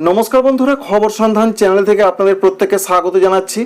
নমস্কার বন্ধুরা, খবর সন্ধান চ্যানেল থেকে আপনাদের প্রত্যেককে স্বাগত জানাচ্ছি।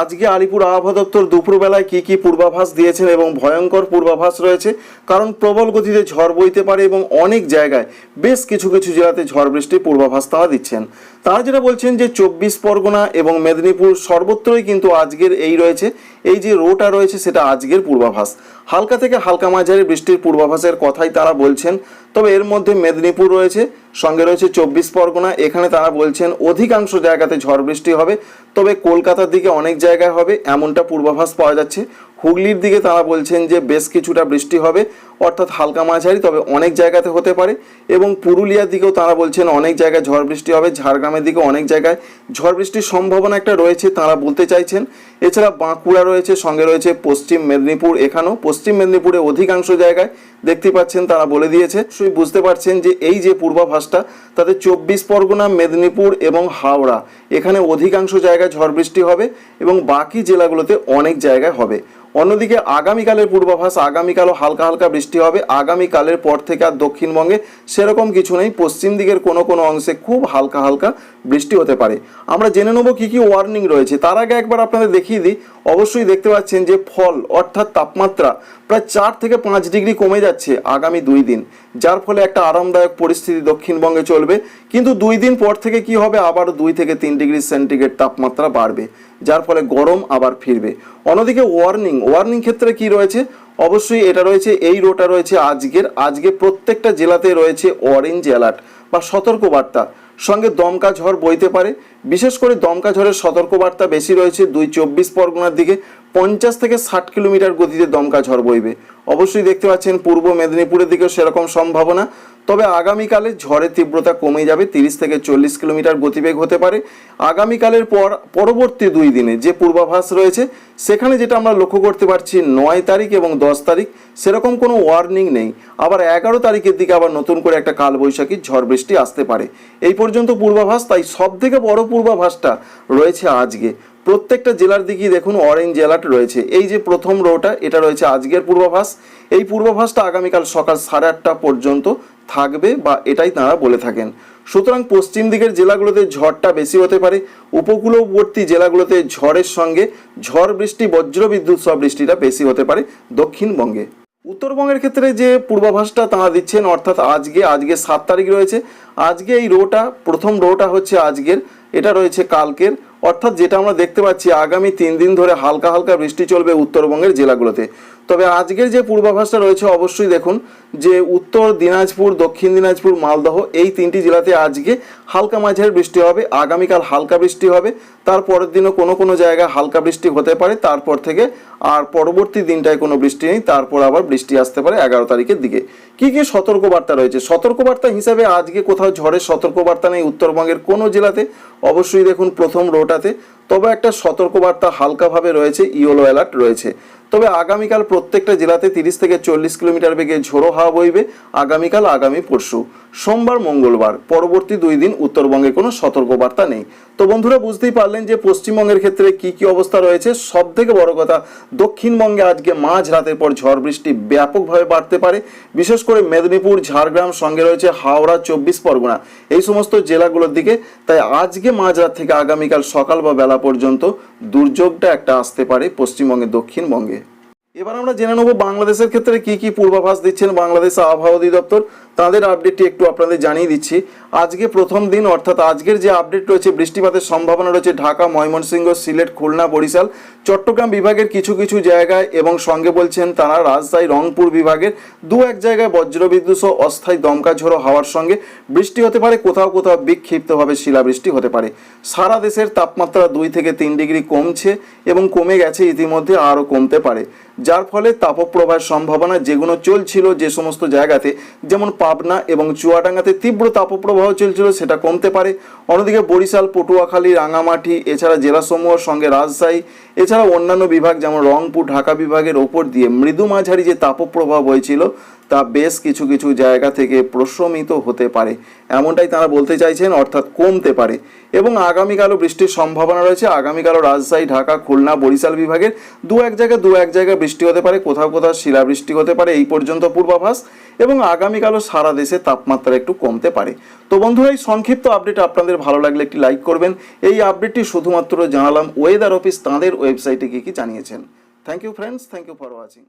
আজকে আলিপুর আবহাওয়া দপ্তর দুপুরবেলায় কি কি পূর্বাভাস দিয়েছেন এবং ভয়ঙ্কর পূর্বাভাস রয়েছে, কারণ প্রবল গতিতে ঝড় বইতে পারে এবং অনেক জায়গায় বেশ কিছু কিছু জেলাতে ঝড় বৃষ্টির পূর্বাভাস তারা দিচ্ছেন। তারা যেটা বলছেন যে চব্বিশ পরগনা এবং মেদিনীপুর সর্বত্রই কিন্তু আজকের এই রয়েছে, এই যে রোটা রয়েছে সেটা আজকের পূর্বাভাস। হালকা থেকে হালকা মাঝারি বৃষ্টির পূর্বাভাসের কথাই তারা বলছেন। তবে এর মধ্যে মেদিনীপুর রয়েছে, সঙ্গে রয়েছে চব্বিশ পরগনা। এখানে তারা বলছেন, অধিকাংশ জায়গাতে ঝড় বৃষ্টি হবে, তবে কলকাতার দিকে অনেক জায়গায় হবে, এমনটা পূর্বাভাস পাওয়া যাচ্ছে। হুগলির দিকে তারা বলছেন যে বেশ কিছুটা বৃষ্টি হবে, অর্থাৎ হালকা মাঝারি, তবে অনেক জায়গাতে হতে পারে। এবং পুরুলিয়ার দিকেও তারা বলছেন অনেক জায়গায় ঝড় বৃষ্টি হবে, ঝাড়গ্রামের দিকে অনেক জায়গায় ঝড় বৃষ্টির সম্ভাবনা একটা রয়েছে তারা বলতে চাইছেন। এছাড়া বাঁকুড়া রয়েছে, সঙ্গে রয়েছে পশ্চিম মেদিনীপুর, এখানেও পশ্চিম মেদিনীপুরে অধিকাংশ জায়গায় দেখতে পাচ্ছেন, তারা বলে দিয়েছে। সেই বুঝতে পারছেন যে এই যে পূর্বাভাসটা, তাতে চব্বিশ পরগনা, মেদিনীপুর এবং হাওড়া, এখানে অধিকাংশ জায়গায় ঝড় বৃষ্টি হবে এবং বাকি জেলাগুলোতে অনেক জায়গায় হবে। অন্যদিকে আগামীকালের পূর্বাভাস, আগামীকালও হালকা হালকা বৃষ্টি হবে। আগামীকালের পর থেকে আর দক্ষিণবঙ্গে সেরকম কিছু নেই। পশ্চিম দিকের কোনো কোনো অংশে খুব হালকা হালকা বৃষ্টি হতে পারে। আমরা জেনে নেব কী কী ওয়ার্নিং রয়েছে। তার আগে একবার আপনাদের দেখিয়ে দিই। অবশ্যই দেখতে পাচ্ছেন যে ফল, অর্থাৎ তাপমাত্রা, প্রায় চার থেকে পাঁচ ডিগ্রি কমে যাচ্ছে। আগামী দুই দিন, যার ফলে একটা আরামদায়ক পরিস্থিতি দক্ষিণবঙ্গে চলবে। কিন্তু দুই দিন পর থেকে কি হবে? আবার দুই থেকে তিন ডিগ্রি সেন্টিগ্রেড তাপমাত্রা বাড়বে, যার ফলে গরম আবার ফিরবে। অন্যদিকে ওয়ার্নিং ওয়ার্নিং ক্ষেত্রে কি রয়েছে? অবশ্যই এটা রয়েছে, এই রোটা রয়েছে আজকের। আজকে প্রত্যেকটা জেলাতে রয়েছে অরেঞ্জ অ্যালার্ট বা সতর্কবার্তা। সঙ্গে দমকা ঝড় বইতে পারে। বিশেষ করে দমকা ঝড়ের সতর্কবার্তা বেশি রয়েছে দুই চব্বিশ পরগনার দিকে। পঞ্চাশ থেকে ষাট কিলোমিটার গতিতে দমকা ঝড় বইবে। অবশ্যই দেখতে পাচ্ছেন পূর্ব মেদিনীপুরের দিকেও সেরকম সম্ভাবনা। তবে আগামীকালে ঝড়ের তীব্রতা কমে যাবে, তিরিশ থেকে চল্লিশ কিলোমিটার গতিবেগ হতে পারে। আগামীকালের পর, পরবর্তী দুই দিনে যে পূর্বাভাস রয়েছে, সেখানে যেটা আমরা লক্ষ্য করতে পারছি, নয় তারিখ এবং দশ তারিখ, সেরকম কোনো ওয়ার্নিং নেই। আবার এগারো তারিখের দিকে আবার নতুন করে একটা কালবৈশাখী ঝড় বৃষ্টি আসতে পারে। এই পর্যন্ত পূর্বাভাস, তাই সব থেকে বড় পূর্বাভাসটা রয়েছে আজকে। প্রত্যেকটা জেলার দিকেই দেখুন অরেঞ্জ অ্যালার্ট রয়েছে। এই যে প্রথম রোটা এটা রয়েছে আজকের পূর্বাভাস। এই পূর্বাভাসটা আগামীকাল সকাল সাড়ে আটটা পর্যন্ত থাকবে বা এটাই তাঁরা বলে থাকেন। সুতরাং পশ্চিম দিকের জেলাগুলোতে ঝড়টা বেশি হতে পারে। উপকূলবর্তী জেলাগুলোতে ঝড়ের সঙ্গে ঝড় বৃষ্টি বজ্র বিদ্যুৎ সহ বৃষ্টিটা বেশি হতে পারে দক্ষিণবঙ্গে। উত্তরবঙ্গের ক্ষেত্রে যে পূর্বাভাসটা তাঁরা দিচ্ছেন, অর্থাৎ আজকে আজকে সাত তারিখ রয়েছে। আজকে এই রোটা প্রথম রোটা হচ্ছে আজকের। এটা রয়েছে কালকের। অর্থাৎ যেটা আমরা দেখতে পাচ্ছি, আগামী তিন দিন ধরে হালকা হালকা বৃষ্টি চলবে উত্তরবঙ্গের জেলাগুলোতে। তবে আজকের যে পূর্বাভাসটা রয়েছে, অবশ্যই দেখুন যে উত্তর দিনাজপুর, দক্ষিণ দিনাজপুর, মালদহ এই তিনটি জেলাতে আজকে হালকা মাঝারি বৃষ্টি হবে। আগামীকাল হালকা বৃষ্টি হবে। তার পরের দিনও কোনো কোনো জায়গায় হালকা বৃষ্টি হতে পারে। তারপর থেকে আর পরবর্তী দিনটায় কোনো বৃষ্টি নেই। তারপর আবার বৃষ্টি আসতে পারে এগারো তারিখের দিকে। কি কি সতর্কবার্তা রয়েছে? সতর্কবার্তা হিসাবে আজকে কোথাও ঝড়ের সতর্কবার্তা নেই উত্তরবঙ্গের কোনো জেলাতে। অবশ্যই দেখুন প্রথম রোটাতে। তবে একটা সতর্কবার্তা হালকাভাবে রয়েছে, ইয়েলো অ্যালার্ট রয়েছে। তবে আগামীকাল প্রত্যেকটা জেলাতে তিরিশ থেকে চল্লিশ কিলোমিটার বেগে ঝোড়ো হাওয়া বইবে। আগামীকাল, আগামী পরশু। সোমবার, মঙ্গলবার। পরবর্তী দুই দিন উত্তরবঙ্গে কোনো সতর্কবার্তা নেই। তো বন্ধুরা, বুঝতেই পারলেন যে পশ্চিমবঙ্গের ক্ষেত্রে কি কি অবস্থা রয়েছে। সব থেকে বড় কথা, দক্ষিণবঙ্গে আজকে মাঝ রাতের পর ঝড় বৃষ্টি ব্যাপকভাবে বাড়তে পারে। বিশেষ করে মেদিনীপুর, ঝাড়গ্রাম সঙ্গে রয়েছে হাওড়া, চব্বিশ পরগনা। এই সমস্ত জেলাগুলোর দিকে। তাই আজকে মাঝরাত থেকে আগামীকাল সকাল বা বেলা পর্যন্ত দুর্যোগটা একটা আসতে পারে পশ্চিমবঙ্গে দক্ষিণবঙ্গে। এবার আমরা জেনে নেব বাংলাদেশের ক্ষেত্রে কি কি পূর্বাভাস দিচ্ছেন বাংলাদেশ আবহাওয়া অধিদপ্তর। তাদের আপডেটটি একটু আপনাদের জানিয়ে দিচ্ছি। আজকে প্রথম দিন, অর্থাৎ আজকের যে আপডেট রয়েছে, বৃষ্টিপাতের সম্ভাবনা রয়েছে ঢাকা, ময়মনসিংহ, সিলেট, খুলনা, বরিশাল। চট্টগ্রাম বিভাগের কিছু কিছু জায়গায় এবং সঙ্গে বলছেন তারা রাজশাহী, রংপুর বিভাগের দু এক জায়গায় বজ্রবিদ্যুৎ সহ অস্থায়ী দমকা ঝোড়ো হাওয়ার সঙ্গে বৃষ্টি হতে পারে। কোথাও কোথাও বিক্ষিপ্তভাবে শিলাবৃষ্টি হতে পারে। সারা দেশের তাপমাত্রা দুই থেকে তিন ডিগ্রি কমছে এবং কমে গেছে ইতিমধ্যে আরও কমতে পারে। যার ফলে তাপপ্রবাহের সম্ভাবনা যেগুলো চলছিল যে সমস্ত জায়গাতে, যেমন পাবনা এবং চুয়াডাঙ্গাতে তীব্র তাপপ্রবাহ চলছিল, সেটা কমতে পারে। অন্যদিকে বরিশাল, পটুয়াখালী, রাঙামাটি, এছাড়া জেলাসমূহের সঙ্গে রাজশাহী এছাড়া অন্যান্য বিভাগ যেমন রংপুর, ঢাকা বিভাগের ওপর দিয়ে মৃদু মাঝারি যে তাপপ্রবাহ বইছিল তা বেশ কিছু কিছু জায়গা থেকে প্রশমিত হতে পারে। এমনটাই তারা বলতে চাইছেন, অর্থাৎ কমতে পারে। এবং আগামীকালও বৃষ্টির সম্ভাবনা রয়েছে। আগামীকালও রাজশাহী, ঢাকা, খুলনা, বরিশাল বিভাগের দু এক জায়গায় দু এক জায়গায় বৃষ্টি হতে পারে। কোথাও কোথাও শিলাবৃষ্টি হতে পারে। এই পর্যন্ত পূর্বাভাস। এবং আগামীকালও সারা দেশে তাপমাত্রা একটু কমতে পারে। তো বন্ধুরা, এই সংক্ষিপ্ত আপডেট আপনাদের ভালো লাগলে একটি লাইক করবেন। এই আপডেটটি শুধুমাত্র জানালাম ওয়েদার অফিস, তাঁদের ওয়েবসাইটে গিয়ে কি জানিয়েছেন। Thank you friends thank you for watching